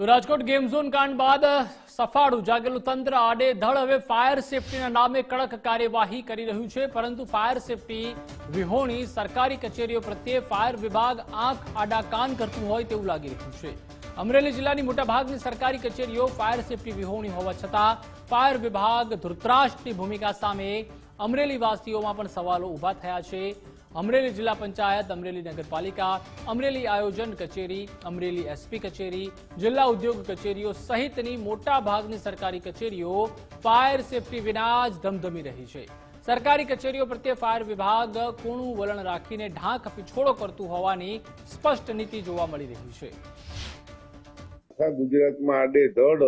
તો Rajkot game zone કાંડ બાદ સફાળું જાગેલું તંત્ર આડે ધડ. હવે ફાયર સેફટીના નામે કડક કાર્યવાહી કરી રહ્યું છે, પરંતુ ફાયર સેફટી વિહોણી સરકારી કચેરીઓ પ્રત્યે ફાયર વિભાગ આંખ આડા કાન કરતું હોય તેવું લાગી રહ્યું છે. અમરેલી જિલ્લાની મોટાભાગની સરકારી કચેરીઓ ફાયર સેફટી વિહોણી હોવા છતાં, ફાયર વિભાગ ધૃતરાષ્ટ્રની ભૂમિકા સામે અમરેલીવાસીઓમાં પણ સવાલો ઊભા થયા છે. અમરેલી જિલ્લા પંચાયત, અમરેલી નગરપાલિકા, અમરેલી આયોજન કચેરી, અમરેલી એસપી કચેરી, જિલ્લા ઉદ્યોગ કચેરીઓ સહિતની મોટા ભાગની સરકારી કચેરીઓ ફાયર સેફટી વિના જ ધમધમી રહી છે. સરકારી કચેરીઓ પ્રત્યે ફાયર વિભાગ કૂણું વલણ રાખીને ઢાંક પીછોડો કરતું હોવાની સ્પષ્ટ નીતિ જોવા મળી રહી છે. આખા ગુજરાતમાં આડેધડ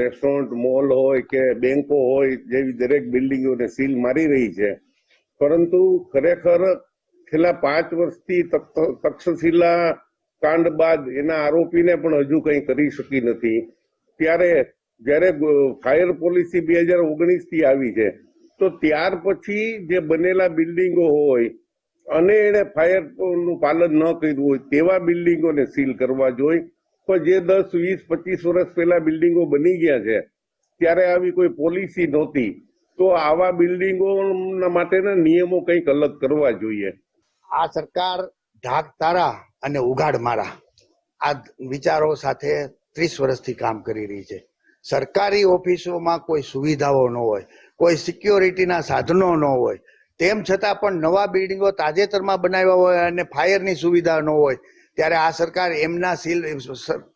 રેસ્ટોરન્ટ મોલ હોય કે બેંકો હોય જેવી દરેક બિલ્ડિંગોને સીલ મારી રહી છે. પરંતુ ખરેખર છેલ્લા પાંચ વર્ષથી તક્ષ- તક્ષશિલા કાંડ બાદ એના આરોપીને પણ હજુ કંઈ કરી શકી નથી. ત્યારે જ્યારે ફાયર પોલિસી બે હજાર ઓગણીસથી આવી છે, તો ત્યાર પછી જે બનેલા બિલ્ડિંગો હોય, અને એને ફાયરનું પાલન ન કર્યું હોય, તેવા બિલ્ડિંગોને સીલ કરવા જોઈએ પણ જે દસ, વીસ, પચીસ વર્ષ પહેલા બિલ્ડિંગો બની ગયા છે, ત્યારે આવી કોઈ પોલિસી નહોતી. તો આવા બિલ્ડિંગો માટેના નિયમો કંઈક અલગ કરવા જોઈએ. આ સરકાર ઢાક તારા અને ઉઘાડ મારા. આ વિચારો સાથે ત્રીસ વર્ષથી કામ કરી રહી છે. સરકારી ઓફિસોમાં કોઈ સુવિધાઓ ન હોય, કોઈ સિક્યોરિટીના સાધનો ન હોય, તેમ છતાં પણ નવા બિલ્ડિંગો તાજેતરમાં બનાવ્યા હોય અને ફાયરની સુવિધા ન હોય, ત્યારે આ સરકાર એમના સીલ,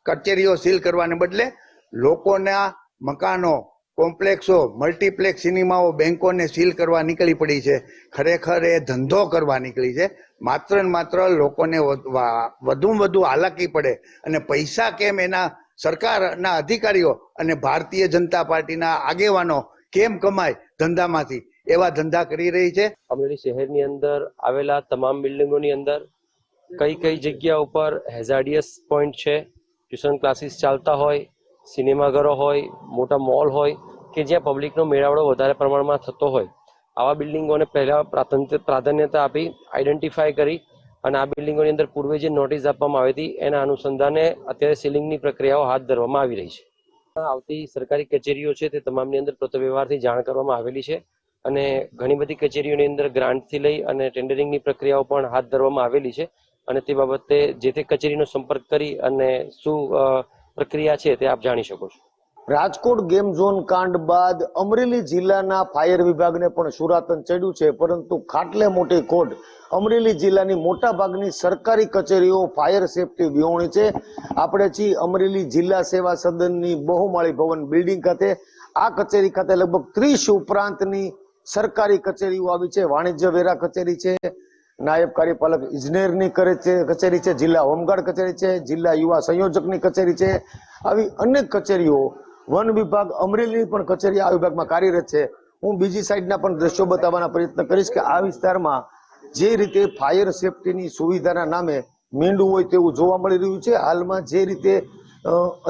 કચેરીઓ સીલ કરવાને બદલે લોકોના મકાનો કોમ્પ્લેક્સો મલ્ટીપ્લેક્સ સિનેમાઓ બેંકોને સીલ કરવા નીકળી પડી છે. ખરેખર એ ધંધો કરવા નીકળી છે. માત્ર ને માત્ર લોકોને વધ- વધુમાં વધુ હાલાકી પડે અને પૈસા કેમ એના સરકારના અધિકારીઓ અને ભારતીય જનતા પાર્ટીના આગેવાનો કેમ કમાય ધંધામાંથી? એવા ધંધા કરી રહી છે. અમરેલી શહેરની અંદર આવેલા તમામ બિલ્ડિંગોની અંદર કઈ કઈ જગ્યા ઉપર હેઝાર્ડિયસ પોઈન્ટ છે, ટ્યુશન ક્લાસીસ ચાલતા હોય, સિનેમાઘરો હોય, મોટા મોલ હોય કે જ્યાં પબ્લિકનો મેળાવડો વધારે પ્રમાણમાં થતો હોય, આવા બિલ્ડિંગોને પહેલા પ્રાધાન્ય પ્રાધાન્યતા આપી આઈડેન્ટિફાય કરી અને આ બિલ્ડિંગોની અંદર પૂર્વે જે નોટિસ આપવામાં આવી હતી, એના અનુસંધાને અત્યારે સીલિંગની પ્રક્રિયાઓ હાથ ધરવામાં આવી રહી છે. આવતી સરકારી કચેરીઓ છે તે તમામની અંદર પ્રતો વ્યવહારથી જાણ કરવામાં આવેલી છે અને ઘણી બધી કચેરીઓની અંદર ગ્રાન્ટથી લઈ અને ટેન્ડરિંગની પ્રક્રિયાઓ પણ હાથ ધરવામાં આવેલી છે અને તે બાબતે જે તે કચેરીનો સંપર્ક કરી અને શું પ્રક્રિયા છે તે આપ જાણી શકો છો. રાજકોટ ગેમ ઝોન કાંડ બાદ અમરેલી જિલ્લાના ફાયર વિભાગને પણ સુરાતન ચડ્યું છે, પરંતુ ખાટલે મોટી ખોટ. અમરેલી જિલ્લાની મોટા ભાગની સરકારી કચેરીઓ ફાયર સેફટી વિહોણી છે. આપણે છીએ અમરેલી જિલ્લા સેવા સદનની બહુમાળી ભવન બિલ્ડિંગ ખાતે. આ કચેરી ખાતે લગભગ ત્રીસ ઉપરાંતની સરકારી કચેરીઓ આવી છે. વાણિજ્ય વેરા કચેરી છે, નાયબ કાર્યપાલક ઇજનેરની કરે કચેરી છે, જિલ્લા હોમગાર્ડ કચેરી છે, જિલ્લા યુવા સંયોજકની કચેરી છે. આવી અનેક કચેરીઓ વન વિભાગ અમરેલીની પણ કચેરી આ વિભાગમાં કાર્યરત છે. હું બીજી સાઈડના પણ દ્રશ્યો બતાવવાના પ્રયત્ન કરીશ કે આ વિસ્તારમાં જે રીતે ફાયર સેફટીની સુવિધાના નામે મીંડું હોય તેવું જોવા મળી રહ્યું છે. હાલમાં જે રીતે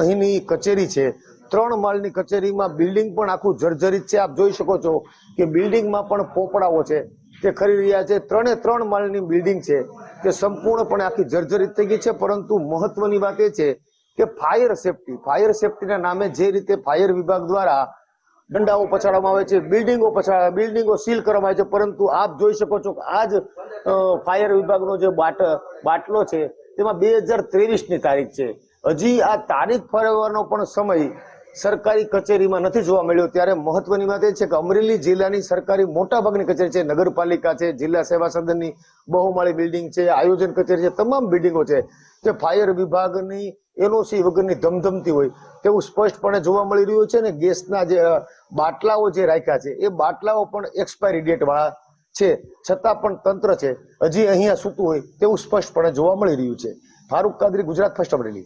અહીંની કચેરી છે, ત્રણ માળની કચેરીમાં બિલ્ડિંગ પણ આખું જર્જરિત છે. આપ જોઈ શકો છો કે બિલ્ડિંગમાં પણ પોપડાઓ છે. તે ખરી રહ્યા છે. ત્રણે ત્રણ માળની બિલ્ડિંગ છે. તે સંપૂર્ણપણે આખી જર્જરિત થઈ ગઈ છે. પરંતુ મહત્વની વાત એ છે કે ફાયર સેફટી ફાયર સેફટીના નામે જે રીતે ફાયર વિભાગ દ્વારા દંડાઓ પછાડવામાં આવે છે બિલ્ડિંગો પછાડ બિલ્ડિંગો સીલ કરવામાં આવે છે, પરંતુ આપ જોઈ શકો છો કે આ જ ફાયર વિભાગનો જે બાટ, બાટલો છે, તેમાં બે હજાર ત્રેવીસની તારીખ છે. હજી આ તારીખ ફરવાનો પણ સમય સરકારી કચેરીમાં નથી જોવા મળ્યો. ત્યારે મહત્વની વાત એ છે કે અમરેલી જિલ્લાની સરકારી મોટાભાગની કચેરી છે, નગરપાલિકા છે, જિલ્લા સેવા સદનની બહુમાળી બિલ્ડિંગ છે, આયોજન કચેરી છે, તમામ બિલ્ડિંગો છે. તે ફાયર વિભાગની એનઓસી વગરની ધમધમતી હોય તેવું સ્પષ્ટપણે જોવા મળી રહ્યું છે ને ગેસના જે બાટલાઓ જે રાખ્યા છે, એ બાટલાઓ પણ એક્સપાયરી ડેટ વાળા છે. છતાં પણ તંત્ર છે, હજી અહીંયા સૂતું હોય તેવું સ્પષ્ટપણે જોવા મળી રહ્યું છે. ફારૂક કાદરી, ગુજરાત, ફર્સ્ટ અમરેલી.